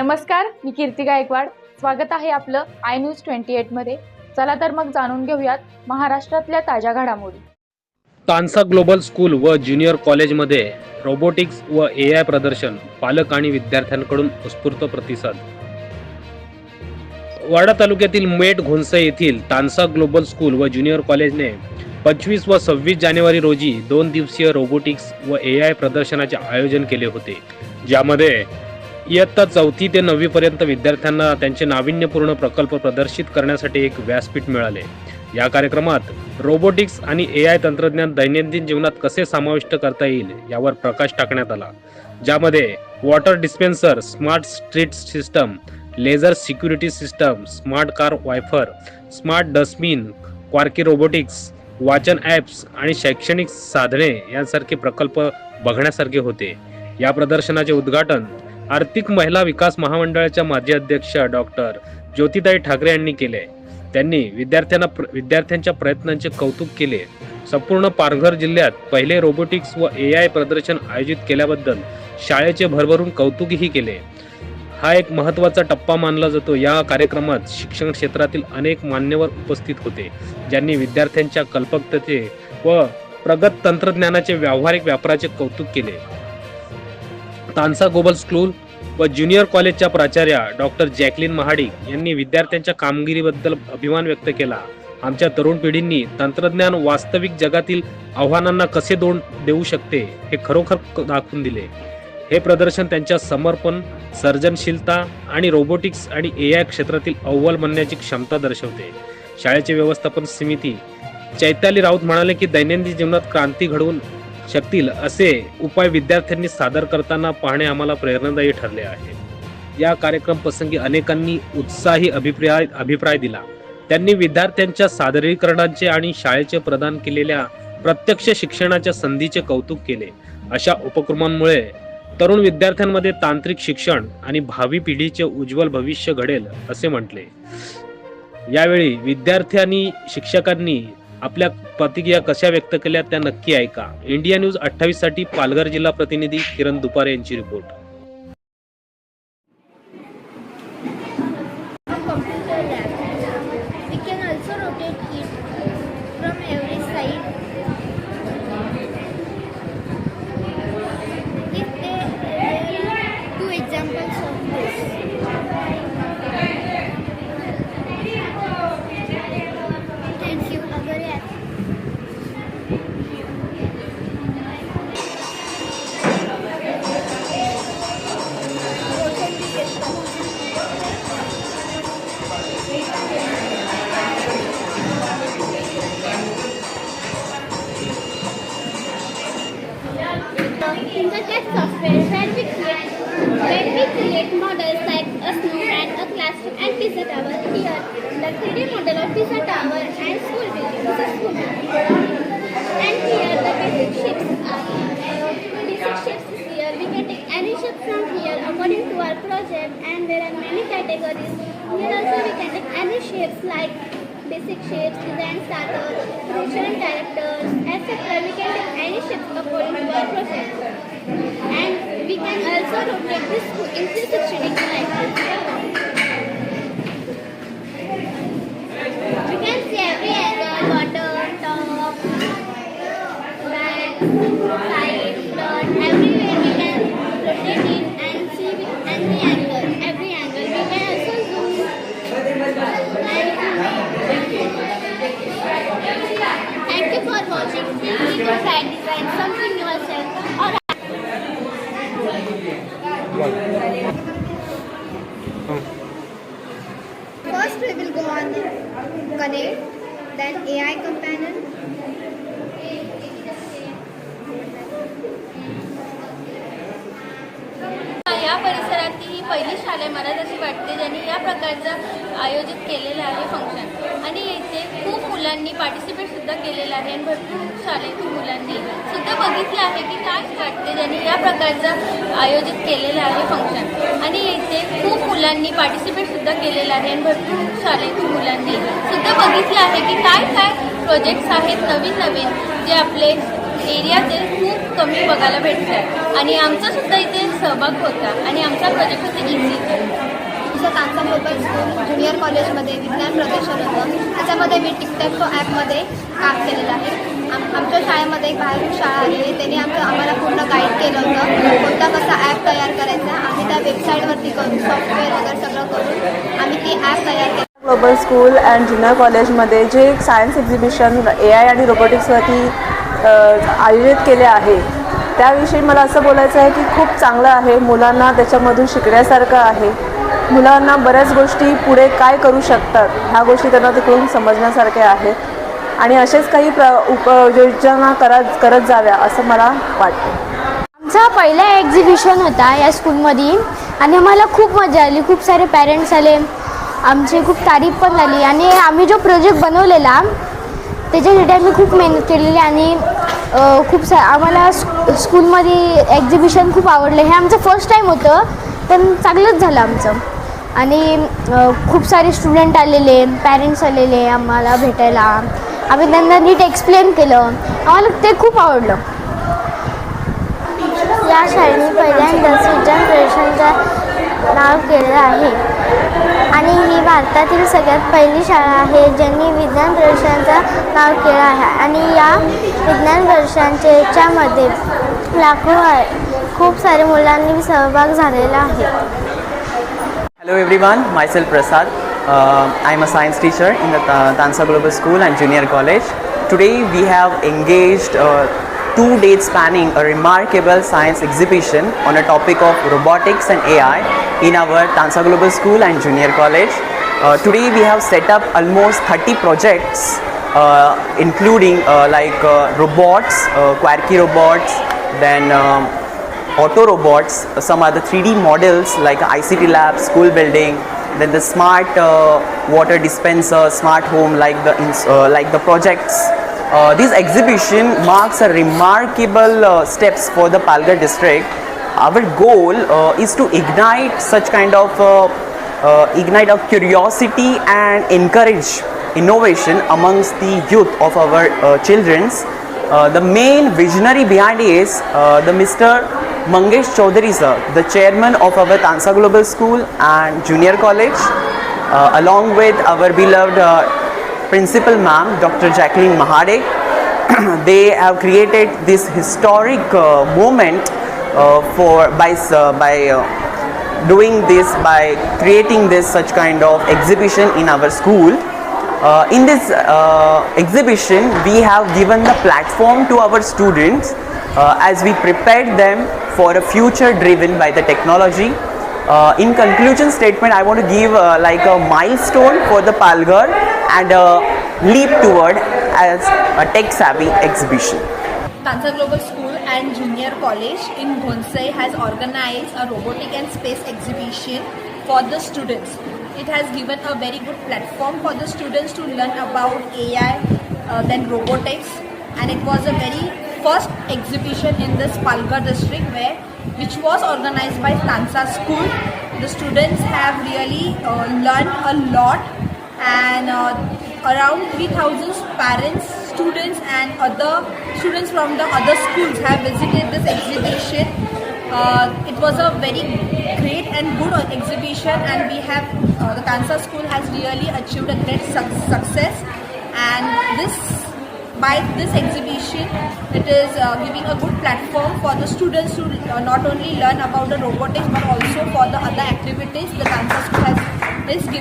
नमस्कार मी कीर्ती गायकवाड. स्वागत आहे आपलं आय न्यूज ट्वेंटी एटमध्ये चला तर मग जाणून घेऊयात महाराष्ट्रातल्या ताज्या घडामोडी. तानसा ग्लोबल स्कूल व ज्युनियर कॉलेजमध्ये रोबोटिक्स व ए आय प्रदर्शन पालक आणि विद्यार्थ्यांकडून उत्स्फूर्त प्रतिसाद. वाडा तालुक्यातील मेट घोणसे येथील तानसा ग्लोबल स्कूल व ज्युनियर कॉलेजने पंचवीस व सव्वीस जानेवारी रोजी दोन दिवसीय रोबोटिक्स व ए आय प्रदर्शनाचे आयोजन केले होते. ज्यामध्ये इयत्ता चौथी ते नववीपर्यंत विद्यार्थ्यांना त्यांचे नाविन्यपूर्ण प्रकल्प प्रदर्शित करण्यासाठी एक व्यासपीठ मिळाले. या कार्यक्रमात रोबोटिक्स आणि ए आय तंत्रज्ञान दैनंदिन जीवनात कसे समाविष्ट करता येईल यावर प्रकाश टाकण्यात आला. ज्यामध्ये water dispenser smart street system laser security system smart car wiper smart dustbin Quarky robotics वाचन ॲप्स आणि शैक्षणिक साधने यांसारखे प्रकल्प बघण्यासारखे होते. या प्रदर्शनाचे उद्घाटन आर्थिक महिला विकास महामंडळाच्या माजी अध्यक्ष डॉक्टर ज्योतिताई ठाकरे यांनी केले. त्यांनी विद्यार्थ्यांना प्र- विद्यार्थ्यांच्या प्रयत्नांचे कौतुक केले. संपूर्ण पारघर जिल्ह्यात पहिले रोबोटिक्स व ए आय प्रदर्शन आयोजित केल्याबद्दल शाळेचे भरभरून कौतुकही केले. हा एक महत्त्वाचा टप्पा मानला जातो. या कार्यक्रमात शिक्षण क्षेत्रातील अनेक मान्यवर उपस्थित होते ज्यांनी विद्यार्थ्यांच्या कल्पकतेचे व प्रगत तंत्रज्ञानाचे व्यावहारिक व्यापाराचे कौतुक केले. तानसा गोबल स्कूल व ज्युनियर कॉलेजच्या प्राचार्या डॉक्टर जॅकलिन महाडिक यांनी विद्यार्थ्यांच्या कामगिरीबद्दल अभिमान व्यक्त केला. आमच्या तरुण पिढींनी तंत्रज्ञान वास्तविक जगातील आव्हानांना कसे दोन देऊ शकते हे खरोखर दाखवून दिले. हे प्रदर्शन त्यांच्या समर्पण सर्जनशीलता आणि रोबोटिक्स आणि ए आय क्षेत्रातील अव्वल बनण्याची क्षमता दर्शवते. शाळेचे व्यवस्थापन समिती चैताली राऊत म्हणाले की दैनंदिन जीवनात क्रांती घडवून शकतील असे उपाय विद्यार्थ्यांनी सादर करताना पाहणे आम्हाला प्रेरणादायी ठरले आहे. या कार्यक्रम प्रसंगी अनेकांनी उत्साही अभिप्राय अभिप्राय दिला. त्यांनी विद्यार्थ्यांच्या सादरीकरणाचे आणि शाळेचे प्रदान केलेल्या प्रत्यक्ष शिक्षणाच्या संधीचे कौतुक केले. अशा उपक्रमांमुळे तरुण विद्यार्थ्यांमध्ये तांत्रिक शिक्षण आणि भावी पिढीचे उज्ज्वल भविष्य घडेल असे म्हटले. यावेळी विद्यार्थ्यांनी शिक्षकांनी आपल्या प्रतिक्रिया कशा व्यक्त केल्या त्या नक्की ऐका. इंडिया न्यूज अठ्ठावीससाठी पालघर जिल्हा प्रतिनिधी किरण दुपारे यांची report. And tower. Here, the 3D model of pizza tower and school building. And here the basic shapes are. Basic shapes is here. We can take any shape from here according to our project and there are many categories. Here also we can take any shapes like basic shapes, design starter, function characters, etc. We can take any shapes according to our project. And we can also rotate this in 360 degree like this. Thank you for watching. Free to try design something yourself या परिसरातली ही पहिली शाळा आहे मला जशी वाटते ज्यांनी या प्रकारचं आयोजित केलेलं आहे फंक्शन आणि इथे खूप मुलांनी पार्टिसिपेटसुद्धा केलेलं आहे आणि भरपूर शाळेतील मुलांनी सुद्धा बघितलं आहे की काय वाटते ज्यांनी या प्रकारचं आयोजित केलेलं आहे फंक्शन आणि इथे खूप मुलांनी पार्टिसिपेटसुद्धा केलेलं आहे आणि भरपूर शाळेतील मुलांनी सुद्धा बघितलं आहे की काय काय प्रोजेक्ट्स आहेत नवीन नवीन जे आपले एरियातील खूप कमी बघायला भेटतात. आणि आमचं सुद्धा इथे सहभाग होता आणि आमचा प्रोजेक्ट होता इझी आमचं तांसा मोबाईल स्कूल ज्युनियर कॉलेजमध्ये विज्ञान प्रदर्शन होतं. त्याच्यामध्ये मी टिकटॉक ॲपमध्ये काम केलेलं आहे. आम आमच्या शाळेमध्ये एक बाहेरून शाळा आली आहे त्यांनी आमचं आम्हाला पूर्ण गाईड केलं होतं. कोणता कसा ॲप तयार करायचा आम्ही त्या वेबसाईटवरती करून सॉफ्टवेअर वगैरे सगळं करून आम्ही ती ॲप तयार केली. ग्लोबल स्कूल अँड ज्युनियर कॉलेजमध्ये जे सायन्स एक्झिबिशन ए आय आणि रोबोटिक्सवरती आयोजित केले आहे त्याविषयी मला असं बोलायचं आहे की खूप चांगलं आहे. मुलांना त्याच्यामधून शिकण्यासारखं आहे. मुलांना बऱ्याच गोष्टी पुढे काय करू शकतात ह्या गोष्टी त्यांना तिकडून समजण्यासारख्या आहेत. आणि असेच काही प्र उपयोजना करत करत जाव्या असं मला वाटतं. आमचा पहिला एक्झिबिशन होता या स्कूलमध्ये आणि आम्हाला खूप मजा आली. खूप सारे पॅरेंट्स आले. आमची खूप तारीफ पण झाली. आणि आम्ही जो प्रोजेक्ट बनवलेला त्याच्यासाठी आम्ही खूप मेहनत केलेली आणि खूप सा आम्हाला स्कू स्कूलमध्ये एक्झिबिशन खूप आवडलं. हे आमचं फर्स्ट टाईम होतं पण चांगलंच झालं आमचं. आणि खूप सारे स्टुडंट आलेले पॅरेंट्स आलेले आम्हाला भेटायला. आम्ही त्यांना नीट एक्सप्लेन केलं. आम्हाला ते खूप आवडलं. या शाळेने पहिल्यांदाच विज्ञान प्रदर्शनचं नाव केलं आहे. आणि ही भारतातील सगळ्यात पहिली शाळा आहे ज्यांनी विज्ञान प्रदर्शनाचं नाव केला आहे. आणि या विज्ञान प्रदर्शनच्यामध्ये लाखो आहे खूप सारे मुलांनी सहभाग झालेला आहे. Hello everyone myself Prasad I am a science teacher in the Tansa global school and junior college today we have engage two days spanning a remarkable science exhibition on a topic of robotics and AI in our Tansa Global School and Junior College. Uh, today we have set up almost 30 projects uh, including uh, like uh, robots, uh, robots, then um, auto robots, some other 3D models like ICT lab, school building, then the smart uh, water dispenser, smart home, like the uh, like the projects. Uh, this exhibition marks a remarkable uh, steps for the Palghar district. Our goal uh, is to ignite such kind of uh, uh, ignite of curiosity and encourage innovation amongst the youth of our uh, children's. Uh, the main visionary behind is uh, the Mr. Mangesh Chaudhary sir, the chairman of our Tansa Global School and Junior College, uh, along with our beloved uh, principal ma'am, Dr. Jacqueline Mahade. they have created this historic uh, moment uh, for by uh, by uh, doing this by creating this such kind of exhibition in our school. Uh, in this uh, exhibition, we have given the platform to our students as we prepared them for a future driven by the technology. In conclusion statement, I want to give like a milestone for the Palghar and a leap toward as a tech savvy exhibition. Tansa Global School and Junior College in Ghonsai has organized a robotic and space exhibition for the students. It has given a very good platform for the students to learn about AI, uh, then robotics, and it was a very first exhibition in this Palghar district where which was organized by Tansa School. The students have really uh, learned a lot and uh, around 3000 parents students and other students from the other schools have visited this exhibition. Uh, it was a very great and good exhibition and we have uh, the Kansas school has really achieved a great suc- success. And this by this exhibition it is uh, giving a good platform for the students to uh, not only learn about the robotics but also for the other activities the Kansas school has is giving